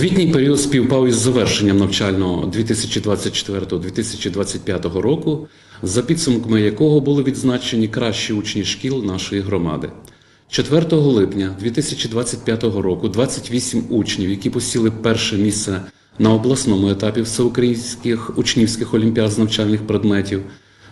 Звітній період співпав із завершенням навчального 2024-2025 року, за підсумками якого були відзначені кращі учні шкіл нашої громади. 4 липня 2025 року 28 учнів, які посіли перше місце на обласному етапі всеукраїнських учнівських олімпіад з навчальних предметів,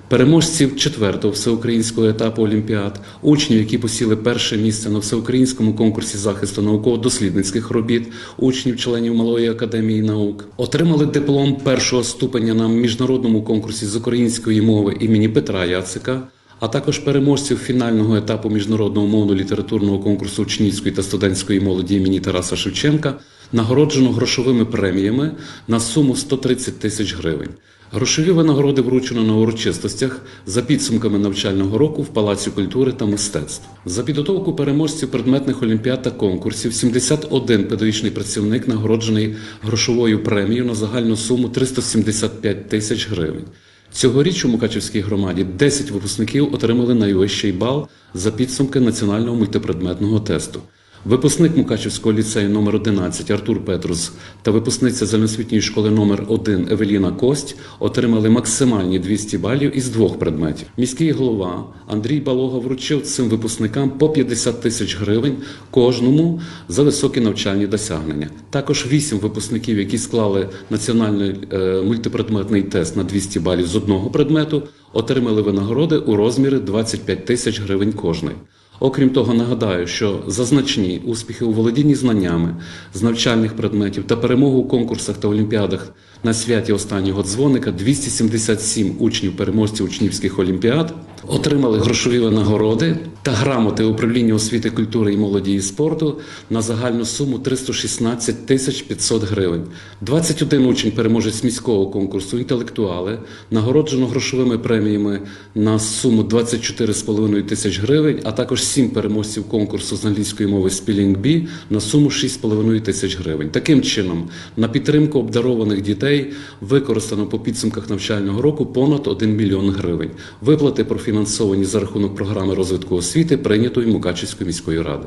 переможців четвертого всеукраїнського етапу олімпіад, учнів, які посіли перше місце на всеукраїнському конкурсі захисту науково-дослідницьких робіт, учнів членів Малої академії наук, отримали диплом першого ступеня на міжнародному конкурсі з української мови імені Петра Яцика. А також переможців фінального етапу міжнародного мовно-літературного конкурсу учнівської та студентської молоді імені Тараса Шевченка нагороджено грошовими преміями на суму 130 тисяч гривень. Грошові винагороди вручено на урочистостях за підсумками навчального року в Палаці культури та мистецтв. За підготовку переможців предметних олімпіад та конкурсів 71 педагогічний працівник нагороджений грошовою премією на загальну суму 375 тисяч гривень. Цьогоріч у Мукачівській громаді 10 випускників отримали найвищий бал за підсумки національного мультипредметного тесту. Випускник Мукачівського ліцею номер 11 Артур Петрус та випускниця загальноосвітньої школи номер 1 Евеліна Кость отримали максимальні 200 балів із двох предметів. Міський голова Андрій Балога вручив цим випускникам по 50 тисяч гривень кожному за високі навчальні досягнення. Також 8 випускників, які склали національний е, мультипредметний тест на 200 балів з одного предмету, отримали винагороди у розмірі 25 тисяч гривень кожний. Окрім того, нагадаю, що за значні успіхи у володінні знаннями з навчальних предметів та перемогу у конкурсах та олімпіадах на святі останнього дзвоника 277 учнів переможців учнівських олімпіад отримали грошові винагороди та грамоти управління освіти, культури і молоді і спорту на загальну суму 316 тисяч 500 гривень. 21 учень переможець міського конкурсу інтелектуали нагороджено грошовими преміями на суму 24,5 тисяч гривень, а також 7 переможців конкурсу з англійської мови Spelling Bee на суму 6,5 тисяч гривень. Таким чином, на підтримку обдарованих дітей використано по підсумках навчального року понад 1 мільйон гривень. Виплати профінансовані за рахунок програми розвитку освіти, прийнятої Мукачівською міської ради.